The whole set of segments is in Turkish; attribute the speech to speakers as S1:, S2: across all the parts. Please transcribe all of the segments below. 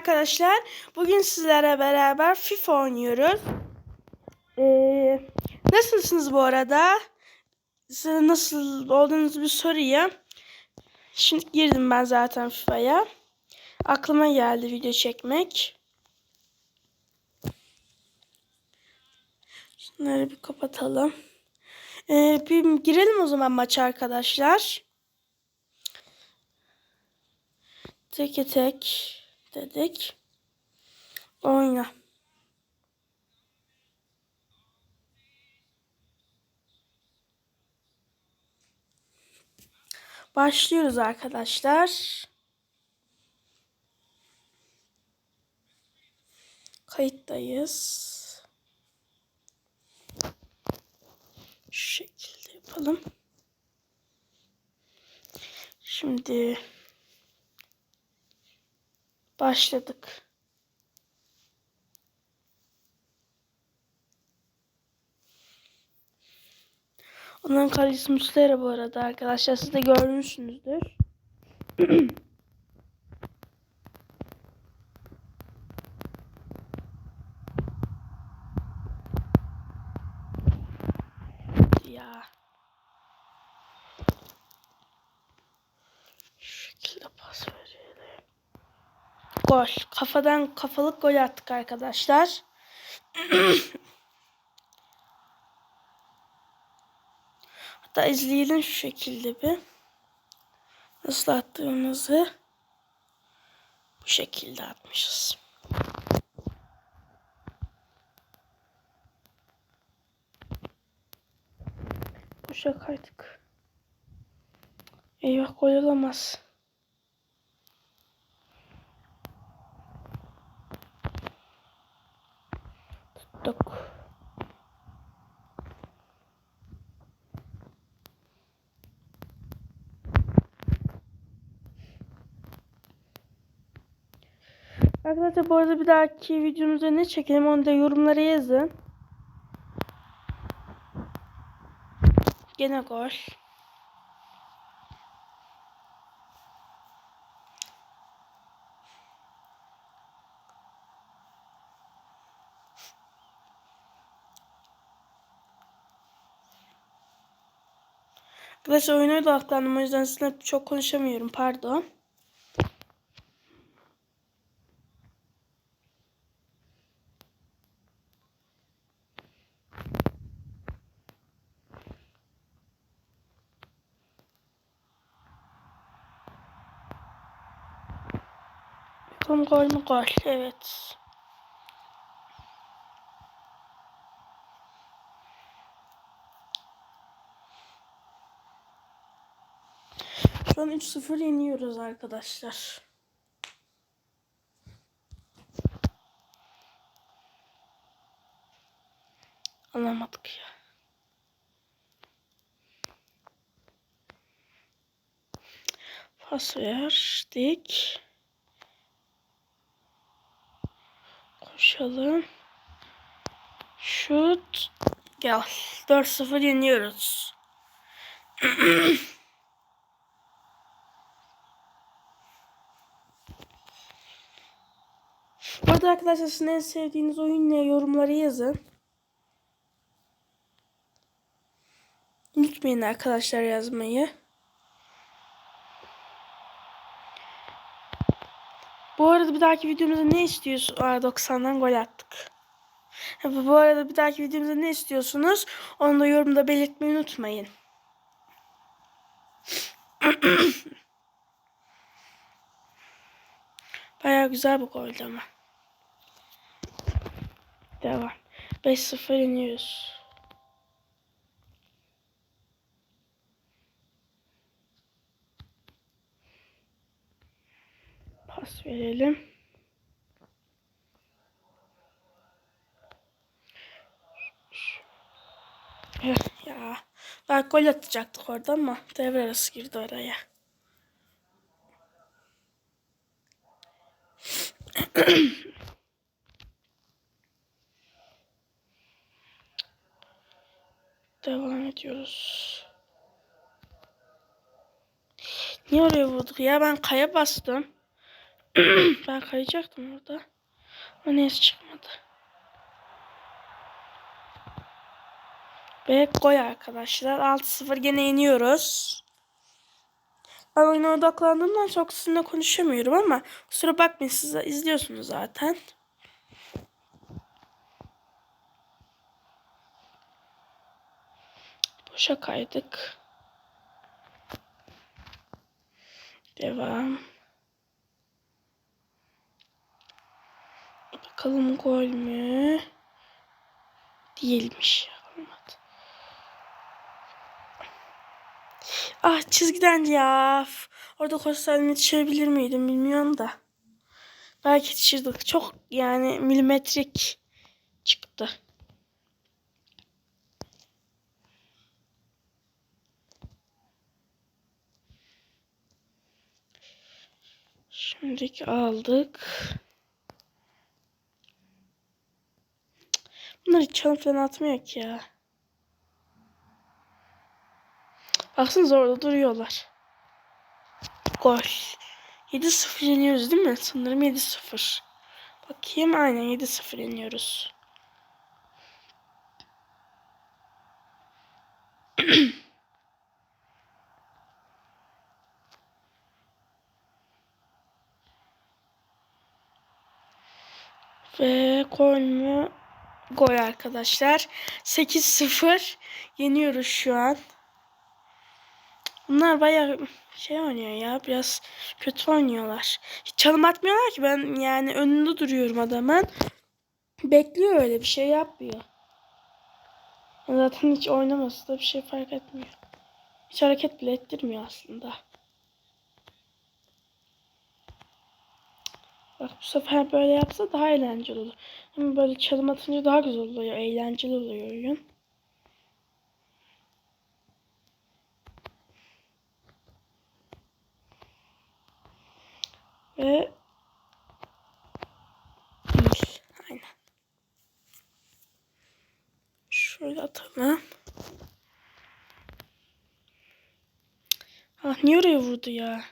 S1: arkadaşlar. Bugün sizlere beraber FIFA oynuyoruz. Ee, nasılsınız bu arada? Size nasıl olduğunuzu bir sorayım. Şimdi girdim ben zaten FIFA'ya. Aklıma geldi video çekmek. Şunları bir kapatalım. Ee, bir girelim o zaman maça arkadaşlar. Teke tek dedik. Oyna. Başlıyoruz arkadaşlar. Kayıttayız. Şu şekilde yapalım. Şimdi başladık. Onların kalecisi Muslera bu arada arkadaşlar. Siz de görmüşsünüzdür. ya. Şu şekilde pas verelim. Gol. Kafadan kafalık gol attık arkadaşlar. Hatta izleyelim şu şekilde bir. Nasıl attığımızı bu şekilde atmışız. Boşa kaydık. Eyvah gol olamaz. Tuttuk. Arkadaşlar bu arada bir dahaki videomuzda ne çekelim onu da yorumlara yazın. Gene gol. Arkadaşlar oyuna odaklandım o yüzden sizinle çok konuşamıyorum pardon. Bakalım gol mü gol? Evet. An 3-0 yeniyoruz arkadaşlar. Alamadık ya. Pas verdik. Koşalım. Şut. Gel. 4-0 yeniyoruz. Bu arada arkadaşlar sizin en sevdiğiniz oyun ne? Yorumlara yazın. Unutmayın arkadaşlar yazmayı. Bu arada bir dahaki videomuzda ne istiyorsun? Aa 90'dan gol attık. Bu arada bir dahaki videomuzda ne istiyorsunuz? Onu da yorumda belirtmeyi unutmayın. Baya güzel bu goldü ama. Devam. 5-0 iniyoruz. Pas verelim. Ya. Ben gol atacaktık orada ama devre arası girdi oraya. Devam ediyoruz. Niye oraya vurduk ya? Ben kaya bastım. ben kayacaktım orada. Ama neyse çıkmadı. Ve gol arkadaşlar. 6-0 gene yeniyoruz. Ben oyuna odaklandığımdan çok sizinle konuşamıyorum ama kusura bakmayın siz izliyorsunuz zaten. Boşa kaydık. Devam. Bakalım gol mü? Değilmiş. Olmadı. Ah çizgiden ya. Orada koşsaydım yetişebilir miydim bilmiyorum da. Belki yetişirdik. Çok yani milimetrik çıktı. Şimdiki aldık. Bunlar hiç çalım falan atmıyor ki ya. Baksanıza orada duruyorlar. Gol. 7-0 yeniyoruz değil mi? Sanırım 7-0. Bakayım aynen 7-0 yeniyoruz. Ve gol mü? Gol arkadaşlar. 8-0 yeniyoruz şu an. Bunlar bayağı şey oynuyor ya. Biraz kötü oynuyorlar. Hiç çalım atmıyorlar ki. Ben yani önünde duruyorum adamın. Bekliyor öyle bir şey yapmıyor. Zaten hiç oynaması da bir şey fark etmiyor. Hiç hareket bile ettirmiyor aslında. Bak bu sefer böyle yapsa daha eğlenceli olur. Ama böyle çalım atınca daha güzel oluyor. Eğlenceli oluyor oyun. Ve Aynen. Şöyle atalım. Ah niye oraya vurdu ya?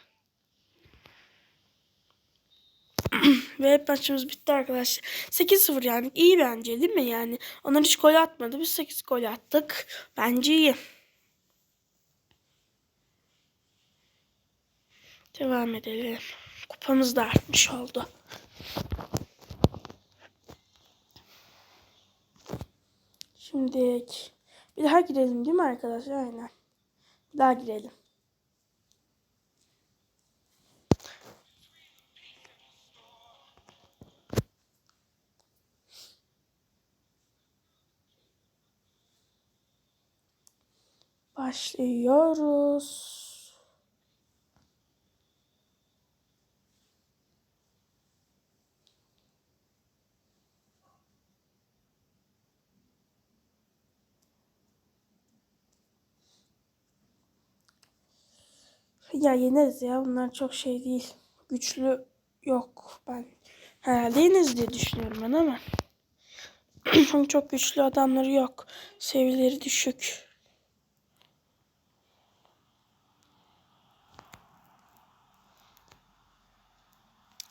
S1: Ve maçımız bitti arkadaşlar. 8-0 yani iyi bence değil mi yani? Onlar hiç gol atmadı. Biz 8 gol attık. Bence iyi. Devam edelim. Kupamız da artmış oldu. Şimdi bir daha girelim değil mi arkadaşlar? Aynen. Bir daha girelim. Başlıyoruz. Ya yeneriz ya. Bunlar çok şey değil. Güçlü yok ben. Herhalde yeneriz diye düşünüyorum ben ama. Çünkü çok güçlü adamları yok. Seviyeleri düşük.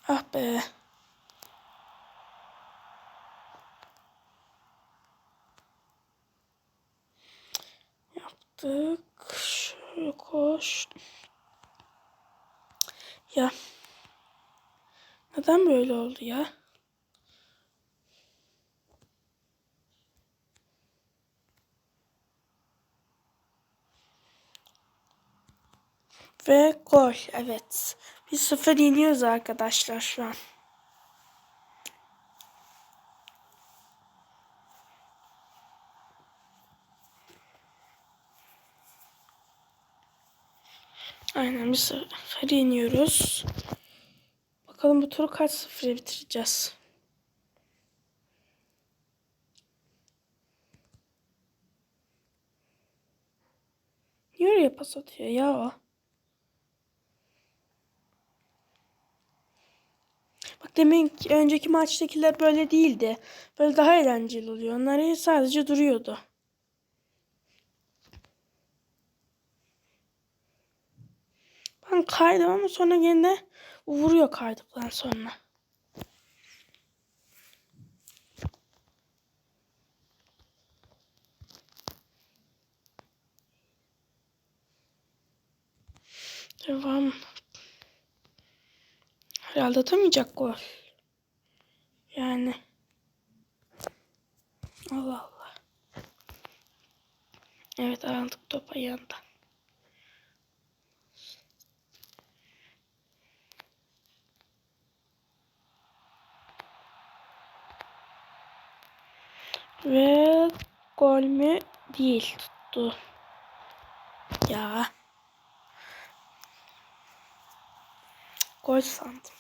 S1: Ah be. Yaptık. Şöyle koş. Ya. Neden böyle oldu ya? Ve gol. Evet. Bir sıfır yeniyoruz arkadaşlar şu an. Aynen bir sıfır yeniyoruz. Bakalım bu turu kaç sıfıra bitireceğiz. Niye oraya pas atıyor ya o? Bak ki önceki maçtakiler böyle değildi. Böyle daha eğlenceli oluyor. Onlar sadece duruyordu. Ben kaydım ama sonra yine vuruyor kaydıktan sonra. Devam. Herhalde atamayacak gol. Yani. Allah Allah. Evet aldık top ayağından. Ve gol mü? Değil. Tuttu. Ya. Gol sandım.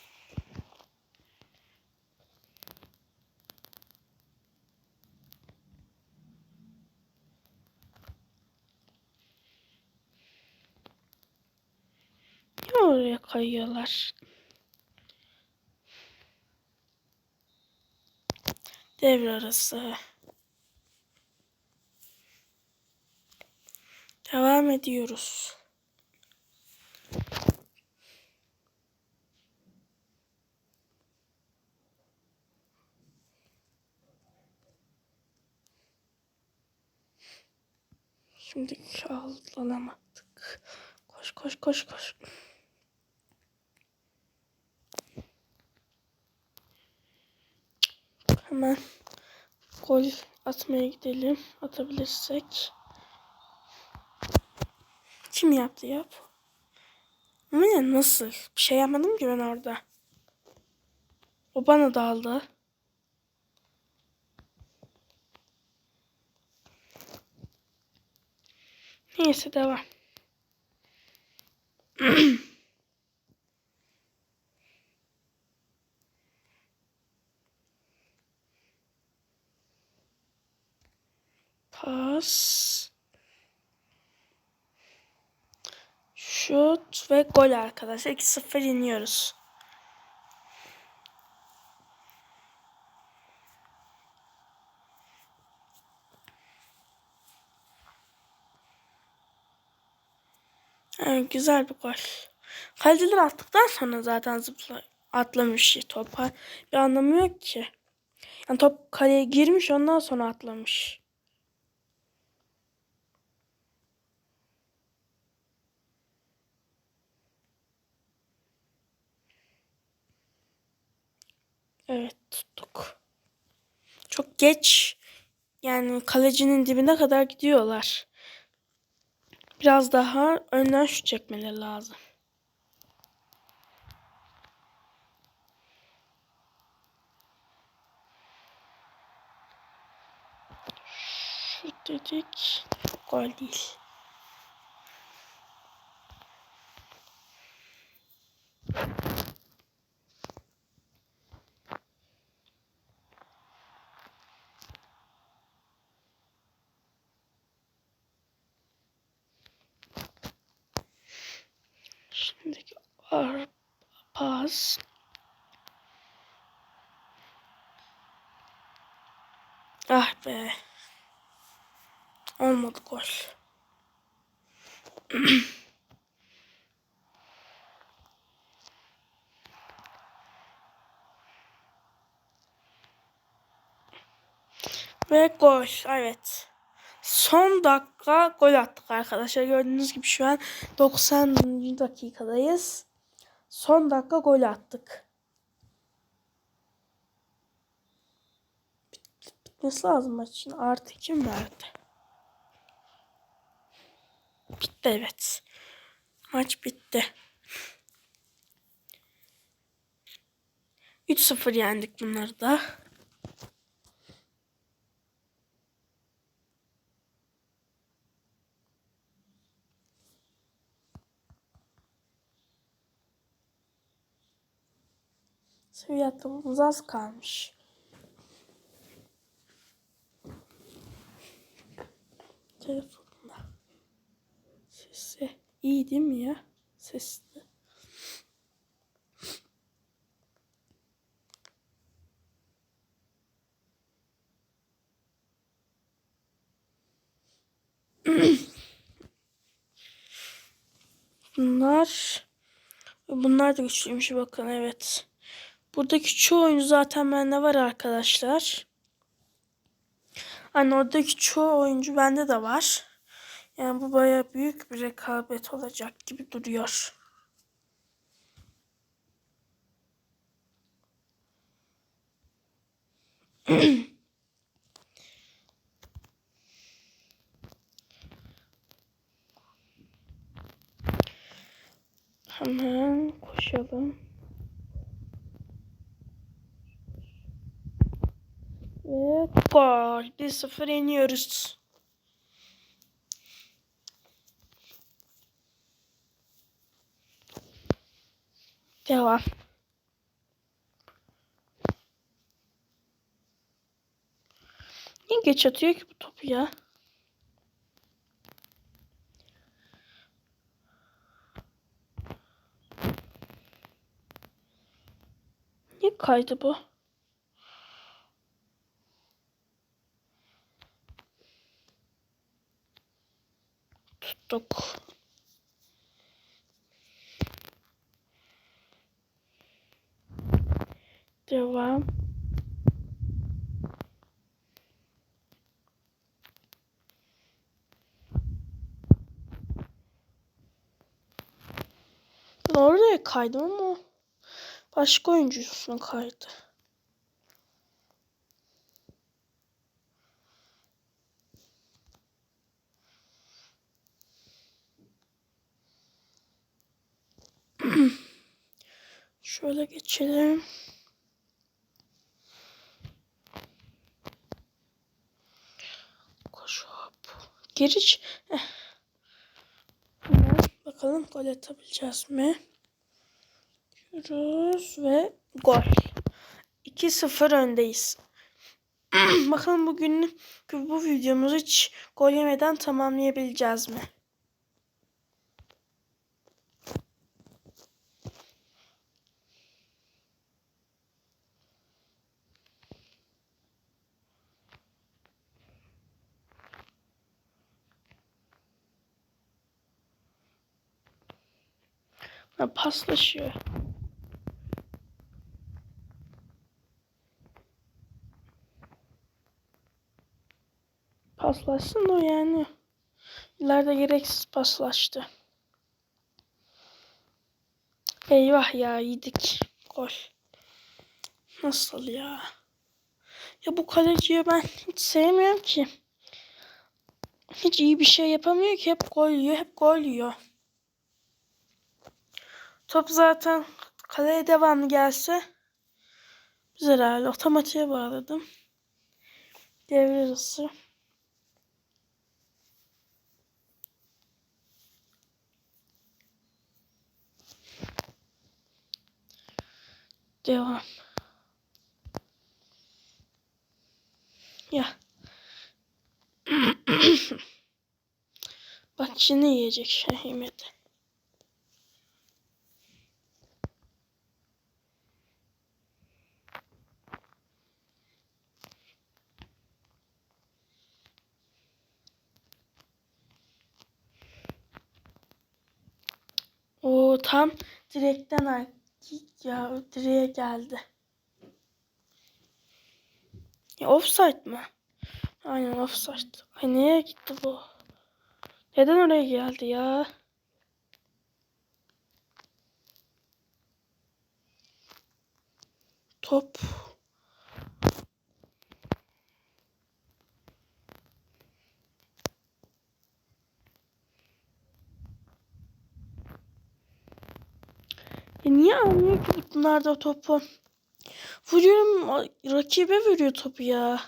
S1: Kayıyorlar? Devre arası. Devam ediyoruz. Şimdi alamadık. Koş koş koş koş. Hemen gol atmaya gidelim. Atabilirsek. Kim yaptı yap? Ama ya nasıl? Bir şey yapmadım ki ben orada. O bana daldı. Neyse devam. Pas. Şut ve gol arkadaşlar. 2-0 yeniyoruz. Evet, güzel bir gol. Kaleciler attıktan sonra zaten zıpla atlamış topa. Bir anlamı yok ki. Yani top kaleye girmiş ondan sonra atlamış. Evet tuttuk. Çok geç yani kalecinin dibine kadar gidiyorlar. Biraz daha önden şut çekmeleri lazım. Şut dedik. Gol değil. Şimdiki pas. Ah be. Olmadı gol. Ve gol. Evet. Son dakika gol attık arkadaşlar. Gördüğünüz gibi şu an 90. dakikadayız. Son dakika gol attık. Bitmesi lazım maçın. Artı kim verdi? Bitti evet. Maç bitti. 3-0 yendik bunları da. Atlamamız az kalmış. Telefonda. Sesi iyi değil mi ya? Sesli. Bunlar Bunlar da güçlüymüş bakın evet. Buradaki çoğu oyuncu zaten bende var arkadaşlar. Hani oradaki çoğu oyuncu bende de var. Yani bu baya büyük bir rekabet olacak gibi duruyor. Hemen koşalım. Ve gol. 1-0 yeniyoruz. Devam. Niye geç atıyor ki bu topu ya? Niye kaydı bu? Tuttuk. Devam. Ben oraya kaydım ama başka oyuncusuna kaydı. Şöyle geçelim. Koş hop. Giriş. Eh. Bakalım gol atabileceğiz mi? Yürüyoruz ve gol. 2-0 öndeyiz. bakalım bugün bu videomuzu hiç gol yemeden tamamlayabileceğiz mi? Ha, paslaşıyor. Paslaşsın o yani. İleride gereksiz paslaştı. Eyvah ya yedik. Gol. Nasıl ya? Ya bu kaleciyi ben hiç sevmiyorum ki. Hiç iyi bir şey yapamıyor ki. Hep gol yiyor, hep gol yiyor. Top zaten kaleye devamlı gelse biz herhalde otomatiğe bağladım. Devre arası. Devam. Ya. Bak şimdi yiyecek Şahimede. O tam direkten ya direğe geldi. Ya offside mı? Aynen offside. Ay nereye gitti bu? Neden oraya geldi ya? Top. Ya niye almıyor ki bunlar da topu? Vuruyorum rakibe veriyor topu ya.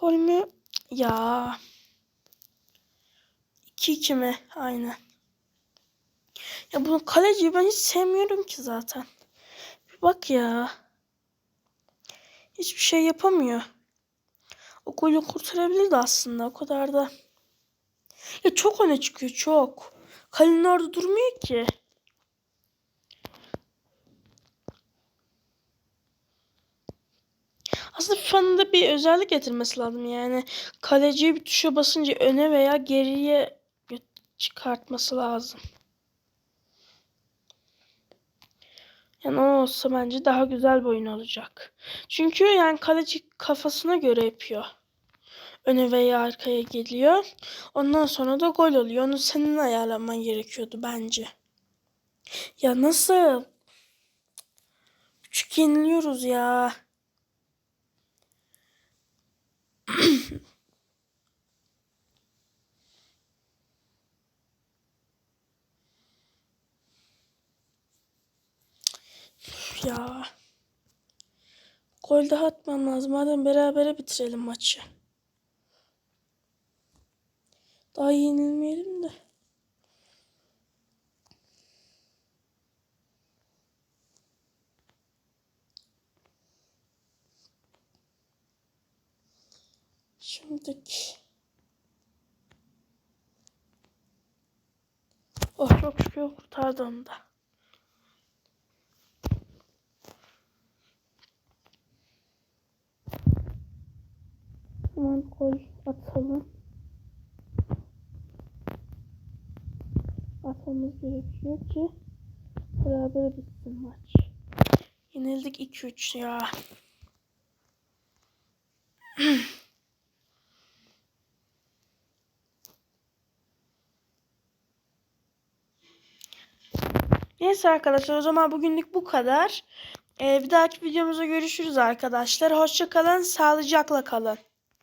S1: Gol mü? Ya. 2-2 mi? Aynen. Ya bu kaleciyi ben hiç sevmiyorum ki zaten. Bir bak ya. Hiçbir şey yapamıyor. O golü kurtarabilirdi aslında. O kadar da. Ya çok öne çıkıyor çok. Kalenin orada durmuyor ki. Aslında FIFA'nın da bir özellik getirmesi lazım yani. Kaleciyi bir tuşa basınca öne veya geriye çıkartması lazım. Yani o olsa bence daha güzel bir oyun olacak. Çünkü yani kaleci kafasına göre yapıyor. Öne veya arkaya geliyor. Ondan sonra da gol oluyor. Onu senin ayarlaman gerekiyordu bence. Ya nasıl? Küçük yeniliyoruz ya. Ya. Gol daha atmam lazım. Madem berabere bitirelim maçı. Daha yenilmeyelim de. Şimdiki. Oh çok şükür kurtardı onu da. Hemen gol atalım. Atmamız gerekiyor ki beraber bitsin maç. Yenildik 2-3 ya. Neyse arkadaşlar o zaman bugünlük bu kadar. Ee, bir dahaki videomuzda görüşürüz arkadaşlar. Hoşça kalın, sağlıcakla kalın.